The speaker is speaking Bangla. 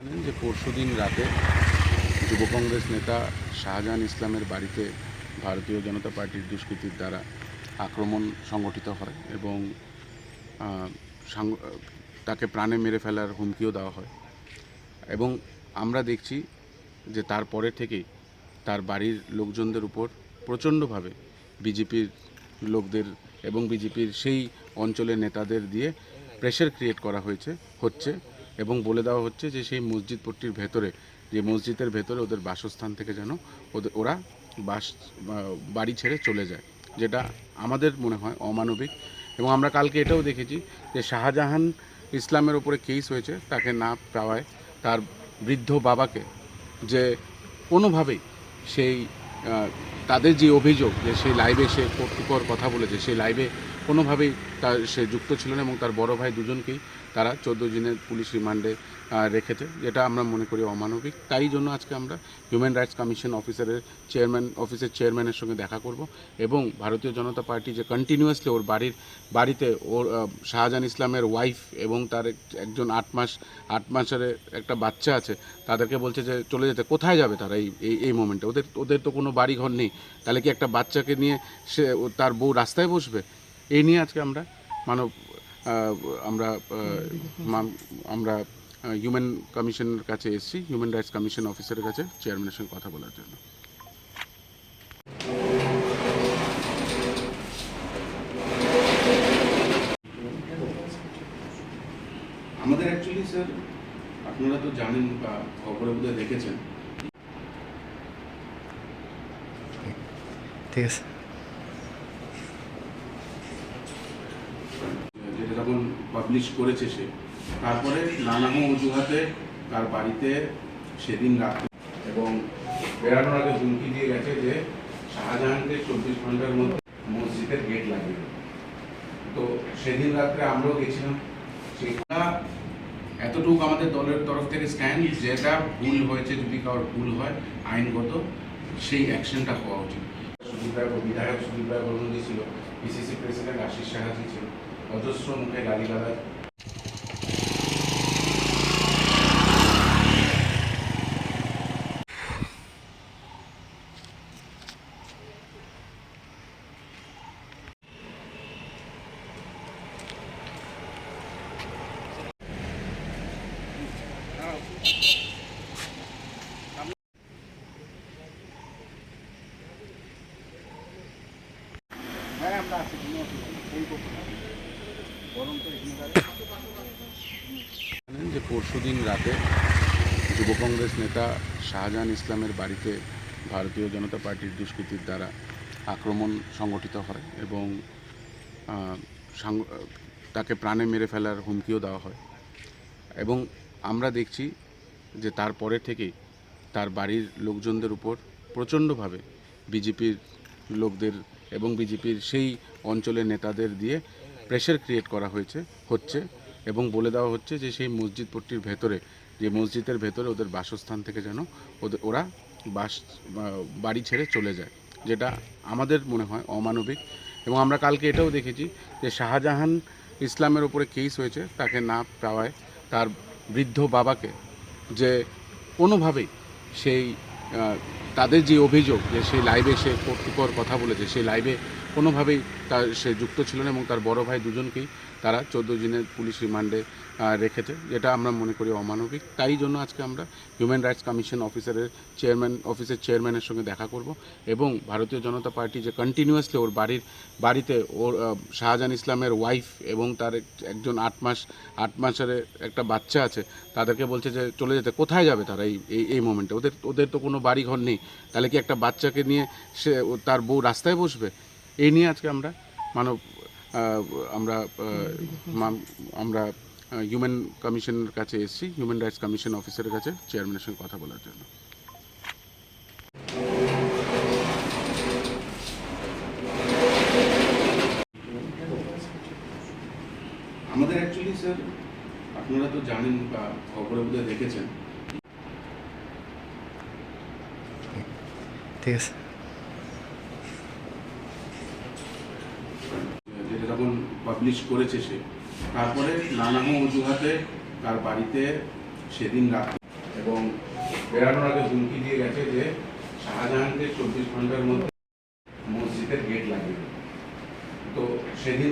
জানেন যে পরশুদিন রাতে যুব কংগ্রেস নেতা শাহজাহান ইসলামের বাড়িতে ভারতীয় জনতা পার্টির দুষ্কৃতীর দ্বারা আক্রমণ সংগঠিত হয় এবং তাকে প্রাণে মেরে ফেলার হুমকিও দেওয়া হয়। এবং আমরা দেখছি যে তারপরে থেকেই তার বাড়ির লোকজনদের উপর প্রচণ্ডভাবে বিজেপির লোকদের এবং বিজেপির সেই অঞ্চলের নেতাদের দিয়ে প্রেশার ক্রিয়েট করা হয়েছে, হচ্ছে এবং বলে দেওয়া হচ্ছে যে সেই মসজিদ পট্টির ভেতরে, যে মসজিদের ভেতরে ওদের বাসস্থান থেকে যেন ওদের, ওরা বাস বাড়ি ছেড়ে চলে যায়, যেটা আমাদের মনে হয় অমানবিক। এবং আমরা কালকে এটাও দেখেছি যে শাহজাহান ইসলামের ওপরে কেস হয়েছে, তাকে না পাওয়ায় তার বৃদ্ধ বাবাকে যে কোনোভাবেই সেই তাদের যে অভিযোগ যে সেই লাইভে সে কর্তৃপর কথা বলেছে সেই লাইভে কোনোভাবেই তার সে যুক্ত ছিল না এবং তার বড় ভাই দুজনকেই তারা চোদ্দ দিনের পুলিশ রিমান্ডে রেখেছে, যেটা আমরা মনে করি অমানবিক। তাই জন্য আজকে আমরা হিউম্যান রাইটস কমিশন অফিসারের চেয়ারম্যান অফিসের চেয়ারম্যানের সঙ্গে দেখা করব এবং ভারতীয় জনতা পার্টি যে কন্টিনিউয়াসলি ওর বাড়ির বাড়িতে ওর শাহজাহান ইসলামের ওয়াইফ এবং তার একজন আট মাস, আট মাসের একটা বাচ্চা আছে, তাদেরকে বলছে যে চলে যেতে। কোথায় যাবে তারা এই এই- মোমেন্টে ওদের ওদের তো কোনো বাড়ি ঘর নেই। তাহলে কি একটা বাচ্চাকে নিয়ে সে তার বউ রাস্তায় বসবে? এই নিয়ে আজকে আমরা মানব আমরা আমরা হিউম্যান কমিশনের কাছে এসেছি হিউম্যান রাইটস কমিশন অফিসারের কাছে চেয়ারম্যানের সঙ্গে কথা বলার জন্য। আমাদের অ্যাকচুয়ালি স্যার আপনারা তো জানেন বা খবরে বোধহয় দেখেছেন। ঠিক আছে যেটা যখন পাবলিশ করেছে সে। তারপরে নানা অজুহাতে তার বাড়িতে সেদিন রাত্রে এবং বেড়ানোর আগে হুমকি দিয়ে গেছে যে শাহজাহানকে চব্বিশ ঘণ্টার মধ্যে মসজিদের গেট লাগিয়ে। তো সেদিন রাত্রে আমরাও গেছিলাম। সেটা এতটুকু আমাদের দলের তরফ থেকে স্ট্যান্ড, যেটা ভুল হয়েছে, যদি কারোর ভুল হয়, আইনগত, সেই অ্যাকশনটা হওয়া উচিত। সুদীপ রায় বিধায়ক সুদীপ রায় ছিল পিসিসি প্রেসিডেন্ট আশিস সাহাজি ছিল। অজস্র মুখে গালিগালাজ যে পরশুদিন রাতে যুব কংগ্রেস নেতা শাহজাহান ইসলামের বাড়িতে ভারতীয় জনতা পার্টির দুষ্কৃতীর দ্বারা আক্রমণ সংগঠিত হয় এবং তাকে প্রাণে মেরে ফেলার হুমকিও দেওয়া হয়। এবং আমরা দেখছি যে তারপরে থেকেই তার বাড়ির লোকজনদের উপর প্রচণ্ডভাবে বিজেপির লোকদের এবং বিজেপির সেই অঞ্চলের নেতাদের দিয়ে প্রেশার ক্রিয়েট করা হয়েছে, হচ্ছে এবং বলে দেওয়া হচ্ছে যে সেই মসজিদ পট্টির ভেতরে, যে মসজিদের ভেতরে ওদের বাসস্থান থেকে যেন ওদের, ওরা বাস বাড়ি ছেড়ে চলে যায়, যেটা আমাদের মনে হয় অমানবিক। এবং আমরা কালকে এটাও দেখেছি যে শাহজাহান ইসলামের ওপরে কেস হয়েছে, তাকে না পাওয়ায় তার বৃদ্ধ বাবাকে যে কোনোভাবেই সেই তাদের যে অভিযোগ যে সেই লাইভে সে কর্তৃপর কথা বলেছে সেই লাইভে কোনোভাবেই তার সে যুক্ত ছিল না এবং তার বড় ভাই দুজনকেই তারা চোদ্দ দিনের পুলিশ রিমান্ডে রেখেছে, যেটা আমরা মনে করি অমানবিক। তাই জন্য আজকে আমরা হিউম্যান রাইটস কমিশন অফিসারের চেয়ারম্যান অফিসের চেয়ারম্যানের সঙ্গে দেখা করব এবং ভারতীয় জনতা পার্টি যে কন্টিনিউয়াসলি ওর বাড়ির বাড়িতে ওর শাহজাহান ইসলামের ওয়াইফ এবং তার একজন আট মাস আট মাসের একটা বাচ্চা আছে, তাদেরকে বলছে যে চলে যেতে। কোথায় যাবে তারা এই এই- মোমেন্টে ওদের ওদের তো কোনো বাড়ি ঘর নেই। তাহলে কি একটা বাচ্চাকে নিয়ে সে তার বউ রাস্তায় বসবে? এই নিয়ে আজকে আমরা মানব আমরা আমরা হিউম্যান কমিশনের কাছে এসেছি হিউম্যান রাইটস কমিশন অফিসারের কাছে চেয়ারম্যানের সঙ্গে কথা বলার জন্য। আমাদের অ্যাকচুয়ালি স্যার আপনারা তো জানেন বা খবরে বোধহয় দেখেছেন। ঠিক আছে যেটা যখন পাবলিশ করেছে সে তারপরে নানা অজুহাতে তার বাড়িতে সেদিন রাত এবং বেড়ানোর আগে হুমকি দিয়ে গেছে যে শাহজাহানকে চব্বিশ ঘণ্টার মধ্যে মসজিদের গেট লাগিয়ে। তো সেদিন